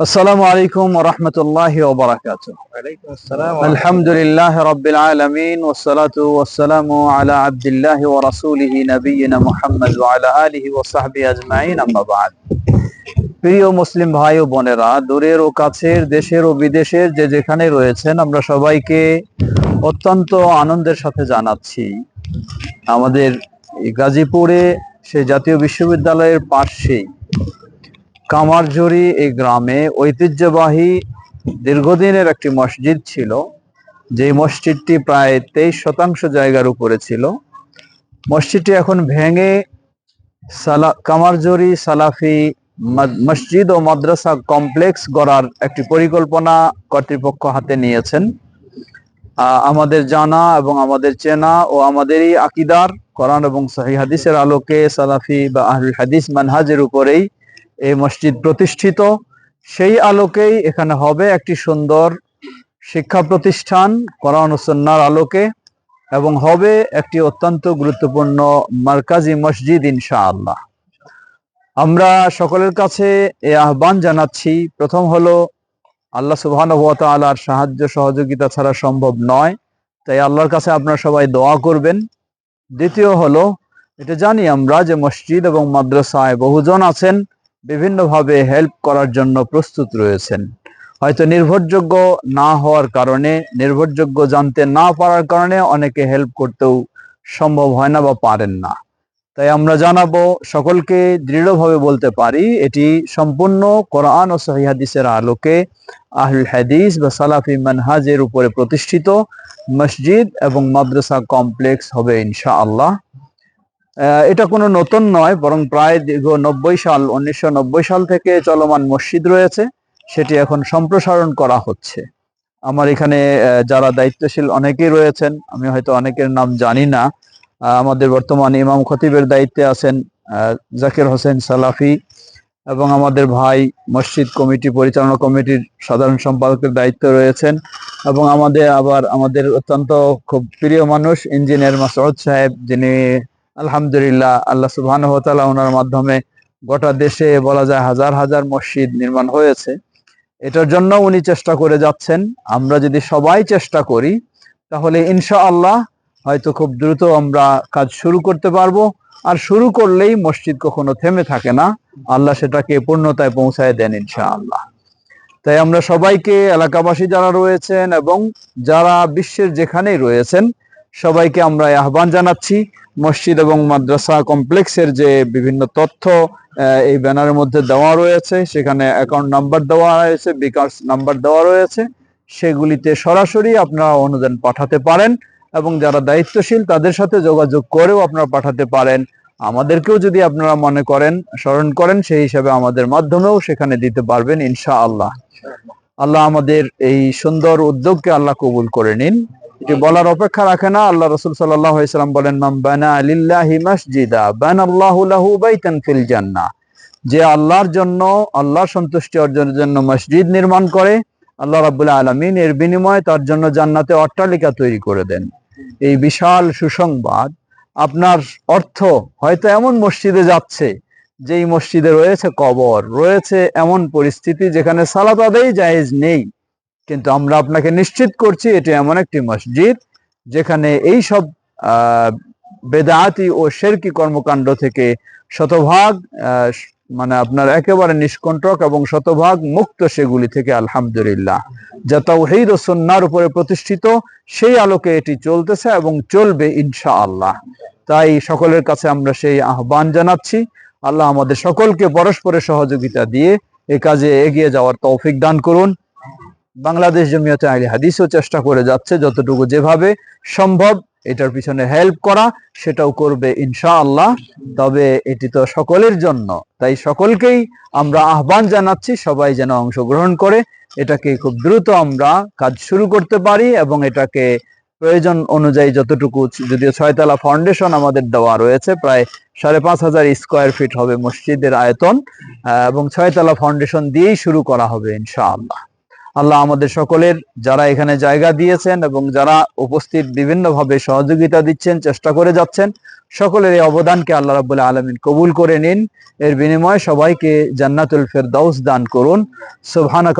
আসসালামু আলাইকুম ওয়া রাহমাতুল্লাহি ওয়া বারাকাতুহু। ওয়ালাইকুম আসসালাম আলহামদুলিল্লাহ রাব্বিল আলামিন ওয়াসসালামু আলা আবদিল্লাহি ওয়া রাসূলিহি নবিয়িনা মুহাম্মদ ওয়া আলা আলিহি ওয়া সাহবিহি আজমাইন প্রিয় মুসলিম ভাই ও বোনেরা দূরের ও কাছের দেশের ও বিদেশের যে যেখানে রয়েছেন আমরা সবাইকে অত্যন্ত আনন্দের সাথে জানাচ্ছি। আমাদের গাজীপুরে সেই জাতীয় বিশ্ববিদ্যালয়ের পাশেই কামারঝুরি এই গ্রামে ঐতিহ্যবাহী দীর্ঘদিনের একটি মসজিদ ছিল যে মসজিদটি প্রায় তেইশ শতাংশ জায়গার উপরে ছিল। মসজিদটি এখন ভেঙে সালা কামারজুরি সালাফি মসজিদ ও মাদ্রাসা কমপ্লেক্স গড়ার একটি পরিকল্পনা কর্তৃপক্ষ হাতে নিয়েছেন। আমাদের জানা এবং আমাদের চেনা ও আমাদেরই আকিদার কোরআন এবং সহি হাদিসের আলোকে সালাফি বা আহলুল হাদিস মানহাজের উপরেই এই মসজিদ প্রতিষ্ঠিত। সেই আলোকেই এখানে হবে একটি সুন্দর শিক্ষা প্রতিষ্ঠান কোরআন ও সুন্নাহর আলোকে এবং হবে একটি অত্যন্ত গুরুত্বপূর্ণ মার্কাজি মসজিদ ইনশাআল্লাহ। আমরা সকলের কাছে এই আহ্বান জানাচ্ছি। প্রথম হলো আল্লাহ সুবহানাহু ওয়া সাহায্য সহযোগিতা ছাড়া সম্ভব নয়। তাই আল্লাহর কাছে আপনারা সবাই দোয়া করবেন। দ্বিতীয় হলো, এটা জানি আমরা যে মসজিদ এবং মাদ্রাসায় বহুজন আছেন, বিভিন্নভাবে হেল্প করার জন্য প্রস্তুত রয়েছেন। হয়তো নির্ভরযোগ্য না হওয়ার কারণে, নির্ভরযোগ্য জানতে না পারার কারণে অনেকে হেল্প করতেও সম্ভব হয় না বা পারেন না। তাই আমরা জানাব সকলকে দৃঢ়ভাবে বলতে পারি এটি সম্পূর্ণ কোরআন ও সহি হাদিসের আলোকে আহলুল হাদিস বা সালাফি মানহাজের উপরে প্রতিষ্ঠিত মসজিদ এবং মাদ্রাসা কমপ্লেক্স হবে ইনশাআল্লাহ। আহ, এটা কোনো নতুন নয় বরং প্রায় দীর্ঘ নব্বই সাল উনিশশো নব্বই সাল থেকে চলমান মসজিদ রয়েছে সেটি এখন সম্প্রসারণ করা হচ্ছে। আমার এখানে যারা দায়িত্বশীল অনেকেই রয়েছেন আমি হয়তো অনেকের নাম জানি না আমাদের বর্তমান ইমাম খতিবের দায়িত্বে আছেন জাকির হোসেন সালাফি এবং আমাদের ভাই মসজিদ কমিটি পরিচালনা কমিটির সাধারণ সম্পাদকের দায়িত্ব রয়েছেন এবং আমাদের আবার আমাদের অত্যন্ত খুব প্রিয় মানুষ ইঞ্জিনিয়ার মাসউদ সাহেব, যিনি আলহামদুলিল্লাহ আল্লাহ ওয়া ওনার মাধ্যমে গোটা দেশে বলা যায় হাজার হাজার মসজিদ নির্মাণ হয়েছে। এটার জন্য উনি চেষ্টা করে যাচ্ছেন। আমরা যদি সবাই চেষ্টা করি, তাহলে ইনশাআল্লাহ হয়তো খুব দ্রুত আমরা কাজ শুরু করতে পারব। আর শুরু করলেই মসজিদ কখনো থেমে থাকে না। আল্লাহ সেটাকে পূর্ণতায় পৌঁছায় দেন ইনশাআল্লাহ। তাই আমরা সবাইকে, এলাকাবাসী যারা রয়েছেন এবং যারা বিশ্বের যেখানেই রয়েছেন, সবাইকে আমরা আহ্বান জানাচ্ছি। মসজিদ এবং মাদ্রাসা কমপ্লেক্সের যে বিভিন্ন তথ্য এই ব্যানারের মধ্যে দেওয়া রয়েছে, সেখানে অ্যাকাউন্ট নাম্বার দেওয়া রয়েছে, বিকাশ নাম্বার দেওয়া রয়েছে। সেগুলিতে সরাসরি আপনারা অনুদান পাঠাতে পারেন। এবং যারা দায়িত্বশীল, তাদের সাথে যোগাযোগ করেও আপনারা পাঠাতে পারেন। আমাদেরকেও যদি আপনারা মনে করেন, স্মরণ করেন, সেই হিসাবে আমাদের মাধ্যমেও সেখানে দিতে পারবেন ইনশাআল্লাহ। আল্লাহ আল্লাহ আমাদের এই সুন্দর উদ্যোগকে আল্লাহ কবুল করে নিন। এটি বলার অপেক্ষা রাখে না। আল্লাহ রসুল সাল্লাম বলেন মাম বানা লিল্লাহি মাসজিদা বানাল্লাহু লাহু বাইতান ফিল যে আল্লাহর জন্য, আল্লাহর সন্তুষ্টি অর্জনের জন্য মসজিদ নির্মাণ করে, আল্লাহ রাব্বুল আলামিন এর বিনিময়ে তার জন্য জান্নাতে অট্টালিকা তৈরি করে দেন। এই বিশাল সুসংবাদ, আপনার অর্থ হয়তো এমন মসজিদে যাচ্ছে, যেই মসজিদে রয়েছে কবর, রয়েছে এমন পরিস্থিতি যেখানে সালাত আদায় জায়েজ নেই। কিন্তু আমরা আপনাকে নিশ্চিত করছি, এটি এমন একটি মসজিদ যেখানে এই সব বেদাতি ও শেরকি কর্মকাণ্ড থেকে শতভাগ মানে আপনার একেবারে নিষ্কণ্টক এবং শতভাগ মুক্ত সেগুলি থেকে আলহামদুলিল্লাহ। যা তাওহীদ ও সুন্নাহর উপরে প্রতিষ্ঠিত, সেই আলোকে এটি চলতেছে এবং চলবে ইনশাআল্লাহ। তাই সকলের কাছে আমরা সেই আহ্বান জানাচ্ছি। আল্লাহ আমাদের সকলকে পরস্পরের সহযোগিতা দিয়ে এ কাজে এগিয়ে যাওয়ার তৌফিক দান করুন। বাংলাদেশ জমিয়তে আলী হাদিসও চেষ্টা করে যাচ্ছে যতটুকু যেভাবে সম্ভব। এটার পিছনে হেল্প করা, সেটাও করবে ইনশাআল্লাহ। তবে এটি তো সকলের জন্য। তাই সকলকেই আমরা আহ্বান জানাচ্ছি, সবাই যেন অংশগ্রহণ করে। এটাকে খুব দ্রুত আমরা কাজ শুরু করতে পারি এবং এটাকে প্রয়োজন অনুযায়ী যতটুকু, যদিও ছয়তলা ফাউন্ডেশন আমাদের দেওয়া রয়েছে, প্রায় সাড়ে পাঁচ হাজার স্কোয়ার ফিট হবে মসজিদের আয়তন এবং ছয়তলা ফাউন্ডেশন দিয়েই শুরু করা হবে ইনশাআল্লাহ। আল্লাহ আমাদের সকলের যারা এখানে জায়গা দিয়েছেন এবং যারা উপস্থিত বিভিন্নভাবে সহযোগিতা দিচ্ছেন, চেষ্টা করে যাচ্ছেন, সকলের এই অবদানকে আল্লাহ রাবুল আলমিন কবুল করে নিন। এর বিনিময়ে সবাইকে জান্নাতুল ফেরদাউস দান করুন। সুবহানাক